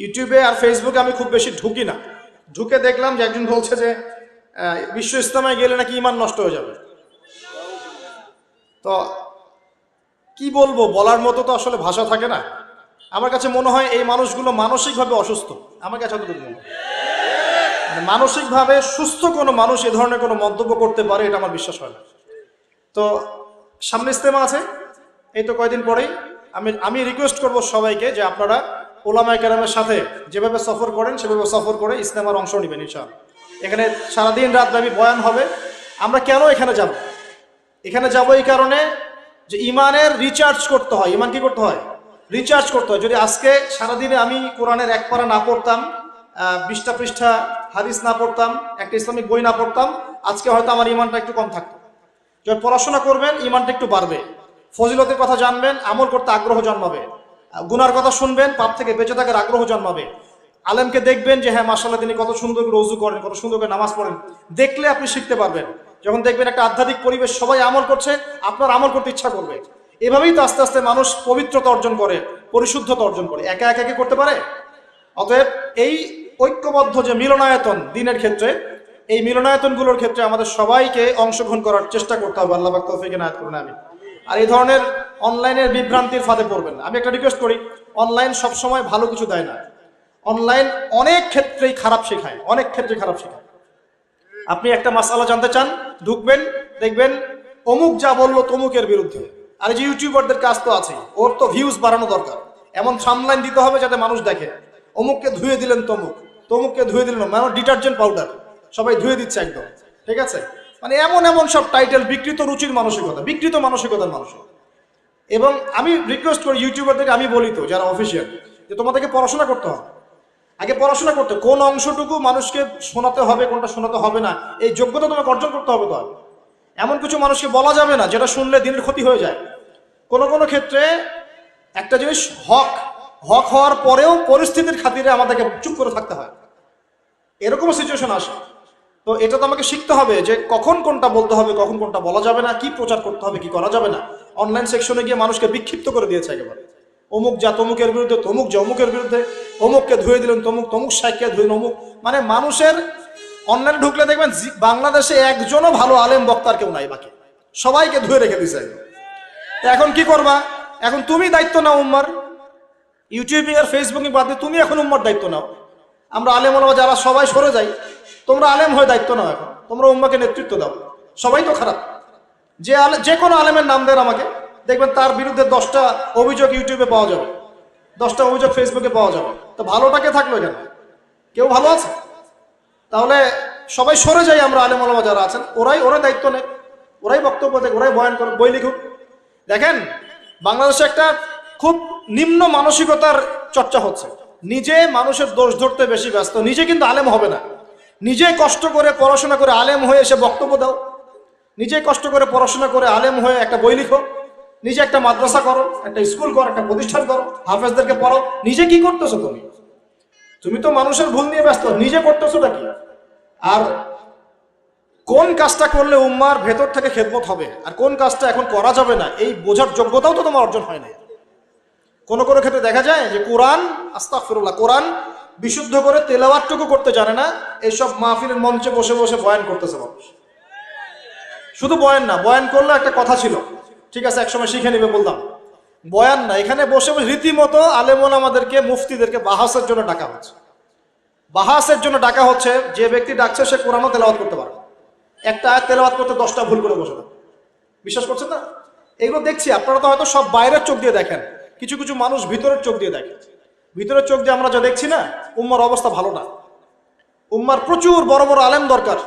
ইউটিউবে আর ফেসবুকে আমি খুব বেশি ঢুকি না। ঢুকে দেখলাম যে একজন বলছে যে বিশ্ব ইসলামে গেলে নাকি ইমান নষ্ট হয়ে যাবে। তো কি বলব, বলার মতো তো আসলে ভাষা থাকে না। আমার কাছে মনে হয় এই মানুষগুলো মানসিকভাবে অসুস্থ। আমার কাছে অতটুকু মনে হয়। মানে মানসিকভাবে সুস্থ কোনো মানুষ এ ধরনের কোনো মন্তব্য করতে পারে, এটা আমার বিশ্বাস হয় না। তো সামনে ইস্তেমা আছে। এই তো কয়দিন পরেই। আমি আমি রিকোয়েস্ট করব সবাইকে যে আপনারা ওলামা কেরামের সাথে যেভাবে সফর করেন, সেভাবে সফর করে ইস্তেমার অংশ নেবেন ইনশাআল্লাহ। এখানে সারাদিন রাত ব্যাপী বয়ান হবে। আমরা কেন এখানে যাব? এখানে যাব এই কারণে যে ইমানের রিচার্জ করতে হয়। ইমান কি করতে হয়? রিচার্জ করতে হয়। যদি আজকে সারাদিনে আমি কোরআনের এক পারা না পড়তাম বিশটা পৃষ্ঠা হাদিস না পড়তাম, একটা ইসলামিক বই না পড়তাম, আজকে হয়তো আমার ইমানটা একটু কম থাকতো। যখন পড়াশোনা করবেন, ইমানটা একটু বাড়বে। ফজিলতের কথা জানবেন, আমল করতে আগ্রহ জন্মাবে। গুনার কথা শুনবেন, পাপ থেকে বেঁচে থাকার আগ্রহ জন্মাবে। আলেমকে দেখবেন যে হ্যাঁ মাসাল্লাহ তিনি কত সুন্দর করে রোজু করেন, কত সুন্দর করে নামাজ পড়েন। দেখলে আপনি শিখতে পারবেন। যখন দেখবেন একটা আধ্যাত্মিক পরিবেশ সবাই আমল করছে, আপনার আমল করতে ইচ্ছা করবে। এভাবেই তো আস্তে আস্তে মানুষ পবিত্রতা অর্জন করে, পরিশুদ্ধতা অর্জন করে। একা একা কি করতে পারে? অতএব এই ঐক্যবদ্ধ যে মিলনায়তন দিনের ক্ষেত্রে, এই মিলনায়তনগুলোর ক্ষেত্রে আমাদের সবাইকে অংশগ্রহণ করার চেষ্টা করতে হবে। আল্লাহ তৌফিক এনায়েত করুন আমি আর এই ধরনের অনলাইনের বিভ্রান্তির ফাঁদে পড়বেন। আমি একটা রিকোয়েস্ট করি, অনলাইন সবসময় ভালো কিছু দেয় না। অনলাইন অনেক ক্ষেত্রেই খারাপ শেখায়, অনেক ক্ষেত্রে খারাপ শেখায়। আপনি একটা মাসালা জানতে চান, ঢুকবেন, দেখবেন অমুক যা বলল তমুকের বিরুদ্ধে। আর যে ইউটিউবারদের কাজ তো আছে ওর তো ভিউজ বাড়ানো দরকার। এমন সামলাইন দিতে হবে যাতে মানুষ দেখে। অমুককে ধুয়ে দিলেন তমুক, তমুককে ধুয়ে দিলেন মানে ডিটারজেন্ট পাউডার, সবাই ধুয়ে দিচ্ছে একদম, ঠিক আছে? মানে এমন এমন সব টাইটেল বিকৃত রুচির মানসিকতা, বিকৃত মানসিকতার মানুষ। এবং আমি রিকোয়েস্ট করি ইউটিউবারদেরকে আমি বলি তো, যারা অফিসিয়াল যে তোমাদেরকে পড়াশোনা করতে হবে। আগে পড়াশোনা করতে, কোন অংশটুকু মানুষকে শোনাতে হবে, কোনটা শোনাতে হবে না, এই যোগ্যতা তোমাকে অর্জন করতে হবে তো এমন কিছু মানুষকে বলা যাবে না, যেটা শুনলে দিনের ক্ষতি হয়ে যায়। কোনো কোনো ক্ষেত্রে একটা জিনিস হক হক হওয়ার পরেও পরিস্থিতির খাতিরে আমাদেরকে চুপ করে থাকতে হয়। এরকম সিচুয়েশন আসে। তো এটা তো আমাকে শিখতে হবে যে কখন কোনটা বলতে হবে, কখন কোনটা বলা যাবে না, কি প্রচার করতে হবে, কি করা যাবে না। অনলাইন সেকশনে গিয়ে মানুষকে বিক্ষিপ্ত করে দিয়েছে একেবারে। অমুক যা তমুকের বিরুদ্ধে, তমুক যা অমুকের বিরুদ্ধে অমুককে ধুয়ে দিলেন, তমুক তমুক সাইকে ধুয়ে অমুক মানে মানুষের অনলাইনে ঢুকলে দেখবেন বাংলাদেশে একজনও ভালো আলেম বক্তার কেউ নাই বাকি। সবাইকে ধুয়ে রেখে। তো এখন কি করবা? এখন তুমি দায়িত্ব নাও উম্মার। ইউটিউবিং আর ফেসবুকিং বাদ দিয়ে তুমি এখন উম্মার দায়িত্ব নাও। আমরা আলেম যারা সবাই সরে যাই। তোমরা আলেম হয়ে দায়িত্ব নাও এখন। তোমরা উম্মাকে নেতৃত্ব দাও। সবাই তো খারাপ। যে যে কোনো আলেমের নাম দেন আমাকে। দেখবেন তার বিরুদ্ধে দশটা অভিযোগ ইউটিউবে পাওয়া যাবে। দশটা অভিযোগ ফেসবুকে পাওয়া যাবে। তো ভালোটাকে থাকল কেন? কেউ ভালো আছে? তাহলে সবাই সরে যাই আমরা আলেম ওলামা যারা আছেন। ওরাই ওরা দায়িত্ব নেয় ওরাই বক্তব্য দেয় ওরাই বয়ান করে বই লিখুক। দেখেন, বাংলাদেশে একটা খুব নিম্ন মানসিকতার চর্চা হচ্ছে। নিজে মানুষের দোষ ধরতে বেশি ব্যস্ত। নিজে কিন্তু আলেম হবে না। নিজে কষ্ট করে পড়াশোনা করে আলেম হয়ে এসে বক্তব্য দাও। নিজে কষ্ট করে পড়াশোনা করে আলেম হয়ে একটা বই লিখো। নিজে একটা মাদ্রাসা করো, একটা স্কুল করো, একটা প্রতিষ্ঠান করো, হাফেজদেরকে পড়ো নিজে কি করতেছো তুমি? তুমি তো মানুষের ভুল নিয়ে ব্যস্ত, নিজে করতেছোটা কি? আর কোন কাজটা করলে উম্মার ভেতর থেকে খেদমত হবে? আর কোন কাজটা এখন করা যাবে না? এই বোঝার যোগ্যতাও তো তোমার অর্জন হয় না কোনো কোনো ক্ষেত্রে দেখা যায় যে, কোরআন, আস্তাগফিরুল্লাহ, কোরআন বিশুদ্ধ করে তেলাওয়াতটুকু করতে জানে না এইসব মাহফিলের মঞ্চে বসে বসে বয়ান করতেছে মানুষ। শুধু বয়ান না, বয়ান করলে একটা কথা ছিল। ঠিক আছে, একসময় শিখে নেবে বললাম বয়ান না, এখানে বসে বসে রীতিমতো আলেমন আমাদেরকে, মুফতিদেরকে বাহাসের জন্য ডাকা হচ্ছে। বাহাসের জন্য ডাকা হচ্ছে, যে ব্যক্তি ডাকছে সে কোরআনও তেলাওয়াত করতে পারে একটা আয়াত তেলাওয়াত করতে দশটা ভুল করে বসে থাকে। বিশ্বাস করছেন না? এগুলো দেখছি, আপনারা তো হয়তো সব বাইরের চোখ দিয়ে দেখেন। কিছু কিছু মানুষ ভিতরের চোখ দিয়ে দেখে। ভিতরের চোখ দিয়ে আমরা যা দেখছি না, উম্মার অবস্থা ভালো না। উম্মার প্রচুর বড় বড় আলেম দরকার,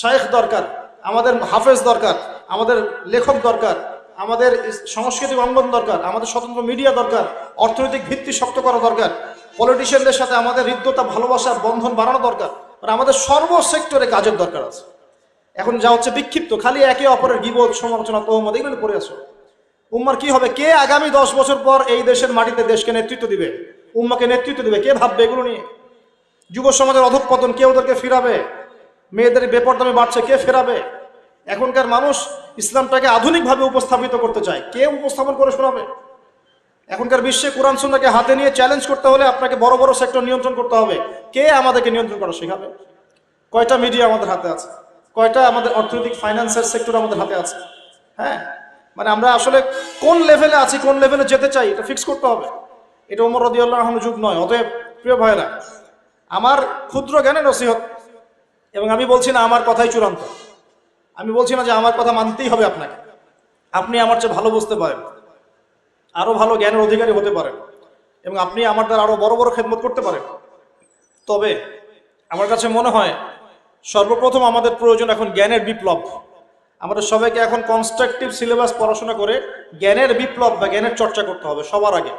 শায়েখ দরকার, আমাদের হাফেজ দরকার, আমাদের লেখক দরকার, আমাদের সাংস্কৃতিক অঙ্গন দরকার, আমাদের স্বতন্ত্র মিডিয়া দরকার, অর্থনৈতিক ভিত্তি শক্ত করা দরকার পলিটিশিয়ানদের সাথে আমাদের হৃদ্যতা ভালোবাসার বন্ধন বাড়ানো দরকার মানে আমাদের সর্ব সেক্টরে কাজের দরকার আছে। এখন যা হচ্ছে বিক্ষিপ্ত, খালি একে অপরের বিবোধ সমালোচনা, তহমত, এগুলো পড়ে আছো। উম্মার কি হবে? কে আগামী দশ বছর পর এই দেশের মাটিতে দেশকে নেতৃত্ব দিবে? উম্মাকে নেতৃত্ব দেবে, কে ভাববে এগুলো নিয়ে? যুব সমাজের অধঃপতন কে ওদেরকে ফিরাবে? মেয়েদের বেপর দামে বাড়ছে, কে ফেরাবে? এখনকার মানুষ ইসলামটাকে আধুনিকভাবে উপস্থাপিত করতে চায়, কে উপস্থাপন করে শোনাবে? এখনকার বিশ্বে কোরআন সুন্নাকে হাতে নিয়ে চ্যালেঞ্জ করতে হলে আপনাকে বড় বড় সেক্টর নিয়ন্ত্রণ করতে হবে। কে আমাদেরকে নিয়ন্ত্রণ করা শেখাবে? কয়টা মিডিয়া আমাদের হাতে আছে? কয়টা আমাদের অর্থনৈতিক ফাইন্যান্সের সেক্টর আমাদের হাতে আছে? হ্যাঁ? মানে আমরা আসলে কোন লেভেলে আছি, কোন লেভেলে যেতে চাই, এটা ফিক্স করতে হবে। এটা ওমর রদিয়াল্লাহ আহমের যুগ নয়, অতএব প্রিয় ভাইরা আমার ক্ষুদ্র জ্ঞানে নসিহত, এবং আমি বলছি না আমার কথাই চূড়ান্ত। আমি বলছি না যে আমার কথা মানতেই হবে আপনাকে। আপনি আমার চেয়ে ভালো বুঝতে পারেন আরও ভালো জ্ঞানের অধিকারী হতে পারেন, এবং আপনি আমার দ্বারা আরও বড় বড় খেদমত করতে পারেন। তবে আমার কাছে মনে হয়, সর্বপ্রথম আমাদের প্রয়োজন এখন জ্ঞানের বিপ্লব। আমাদের সবাইকে এখন কনস্ট্রাকটিভ সিলেবাস পড়াশোনা করে জ্ঞানের বিপ্লব বা জ্ঞানের চর্চা করতে হবে সবার আগে।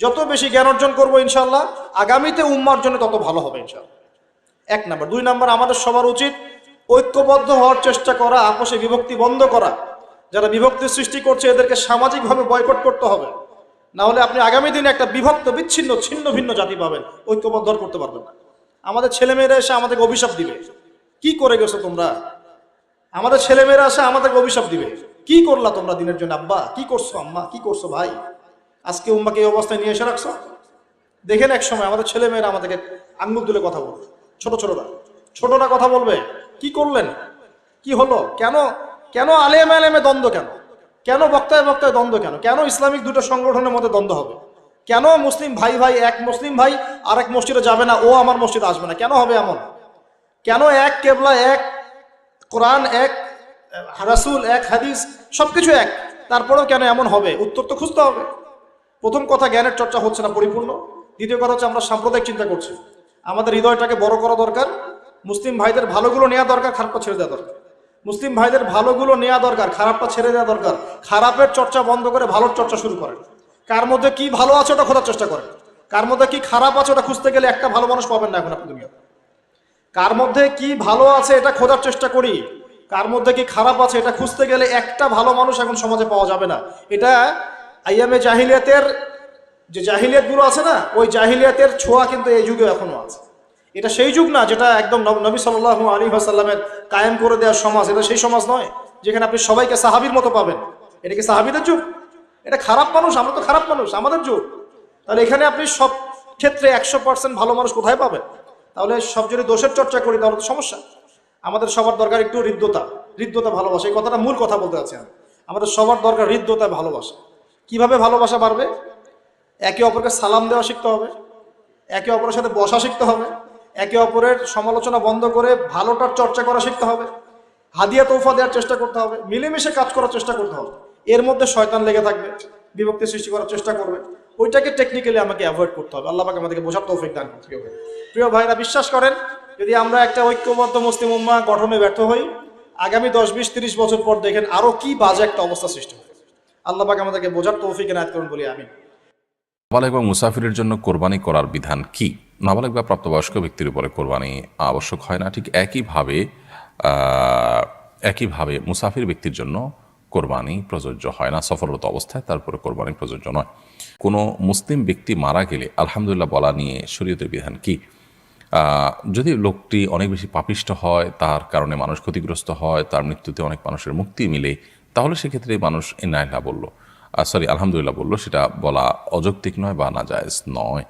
যত বেশি জ্ঞান অর্জন করব ইনশাল্লাহ আগামীতে উম্মার জন্য তত ভালো হবে ইনশাল্লাহ এক নাম্বার। দুই নাম্বার, আমাদের সবার উচিত ঐক্যবদ্ধ হওয়ার চেষ্টা করা, আপোষে বিভক্তি বন্ধ করা। যারা বিভক্তি সৃষ্টি করছে, এদেরকে সামাজিকভাবে বয়কট করতে হবে। না হলে আপনি আগামী দিনে একটা বিভক্ত, বিচ্ছিন্ন, ছিন্ন, ভিন্ন জাতি পাবেন। ঐক্যবদ্ধ করতে পারবেন না। আমাদের ছেলেমেয়েরা এসে আমাদেরকে অভিশাপ দিবে। কি করে গেছো তোমরা? আমাদের ছেলেমেয়েরা এসে আমাদেরকে অভিশাপ দিবে। কি করলা তোমরা দিনের জন্য? আব্বা, কি করছ আম্মা? কি করছ ভাই? আজকে উম্মাকে এই অবস্থায় নিয়ে এসে রাখছো? দেখেন এক সময় আমাদের ছেলেমেয়েরা আমাদেরকে আঙ্গুল তুলে কথা বলবে ছোট ছোটরা। ছোটরা কথা বলবে, কি করলেন? কি হলো? কেন? কেন আলেম আলেমে দ্বন্দ্ব কেন? কেন বক্তায় বক্তায় দ্বন্দ্ব কেন? কেন ইসলামিক দুটো সংগঠনের মধ্যে দ্বন্দ্ব হবে? কেন মুসলিম ভাই ভাই এক মুসলিম ভাই আর এক মসজিদে যাবে না? ও আমার মসজিদে আসবে না। কেন হবে এমন? কেন এক কেবলা, এক কোরআন, এক রাসুল, এক হাদিস, সবকিছু এক? তারপরেও কেন এমন হবে? উত্তর তো খুঁজতে হবে। প্রথম কথা জ্ঞানের চর্চা হচ্ছে না পরিপূর্ণ। দ্বিতীয় কথা হচ্ছে আমরা সাম্প্রদায়িক চিন্তা করছি। আমাদের হৃদয়টাকে বড় করা দরকার, মুসলিম ভাইদের ভালোগুলো নেওয়া দরকার, খারাপটা ছেড়ে দেওয়া দরকার। মুসলিম ভাইদের ভালোগুলো নেওয়া দরকার, খারাপটা ছেড়ে দেওয়া দরকার। খারাপের চর্চা বন্ধ করে ভালোর চর্চা শুরু করেন। কার মধ্যে কি ভালো আছে ওটা খোঁজার চেষ্টা করেন। কার মধ্যে কি খারাপ আছে ওটা খুঁজতে গেলে একটা ভালো মানুষ পাবেন না এখন আপনি দুনিয়া কার মধ্যে কি ভালো আছে এটা খোঁজার চেষ্টা করি। কার মধ্যে কি খারাপ আছে এটা খুঁজতে গেলে একটা ভালো মানুষ এখন সমাজে পাওয়া যাবে না। এটা আইয়ামে জাহিলিয়াতের যে জাহিলিয়াতগুলো আছে না, ওই জাহিলিয়াতের ছোঁয়া কিন্তু এই যুগে এখনও আছে। এটা সেই যুগ না যেটা একদম নব- সাল্লাহ আলী আসাল্লামের কায়েম করে দেওয়ার সমাজ। এটা সেই সমাজ নয় যেখানে আপনি সবাইকে সাহাবির মতো পাবেন। এটা কি সাহাবিদের যুগ? এটা খারাপ মানুষ, আমরা তো খারাপ মানুষ, আমাদের যুগ। তাহলে এখানে আপনি সব ক্ষেত্রে একশো পার্সেন্ট ভালো মানুষ কোথায় পাবেন? তাহলে সব যদি দোষের চর্চা করি, তাহলে তো সমস্যা। আমাদের সবার দরকার একটু হৃদ্যতা হৃদ্যতা ভালোবাসা। এই কথাটা মূল কথা বলতে আছি আমি। আমাদের সবার দরকার হৃদ্যতা, ভালোবাসা। কীভাবে ভালোবাসা বাড়বে? একে অপরকে সালাম দেওয়া শিখতে হবে। একে অপরের সাথে বসা শিখতে হবে। একে অপরের সমালোচনা বন্ধ করে ভালোটার চর্চা করা শিখতে হবে। হাদিয়া তৌফা দেওয়ার চেষ্টা করতে হবে। মিলেমিশে কাজ করার চেষ্টা করতে হবে। এর মধ্যে শয়তান লেগে থাকবে, বিভক্তি সৃষ্টি করার চেষ্টা করবে। ওইটাকে টেকনিক্যালি আমাকে অ্যাভয়েড করতে হবে। আল্লাহকে আমাদেরকে বোঝার তৌফিক দান করতে হবে প্রিয় ভাইরা, বিশ্বাস করেন, যদি আমরা একটা ঐক্যবদ্ধ মুসলিম উম্মা গঠনে ব্যর্থ হই, আগামী দশ, বিশ, তিরিশ বছর পর দেখেন আরও কি বাজে একটা অবস্থা সৃষ্টি হবে। আল্লাহ পাক আমাদেরকে বোঝার তৌফিক এনায়ত করুন বলি আমি নাবালক এবং মুসাফিরের জন্য কোরবানি করার বিধান কি? নাবালক বা প্রাপ্তবয়স্ক ব্যক্তির উপরে কোরবানি আবশ্যক হয় না, ঠিক একইভাবে একইভাবে মুসাফির ব্যক্তির জন্য কোরবানি প্রযোজ্য হয় না সফররত অবস্থায় তারপরে কোরবানি প্রযোজ্য নয়। কোনো মুসলিম ব্যক্তি মারা গেলে আলহামদুলিল্লাহ বলা নিয়ে শরীয়তের বিধান কি? যদি লোকটি অনেক বেশি পাপিষ্ট হয়, তার কারণে মানুষ ক্ষতিগ্রস্ত হয়, তার মৃত্যুতে অনেক মানুষের মুক্তি মিলে তাহলে সেক্ষেত্রে মানুষ ইনাইল্লা বলল। সরি, আলহামদুলিল্লাহ বলল, সেটা বলা অযৌক্তিক নয় বা না নয়।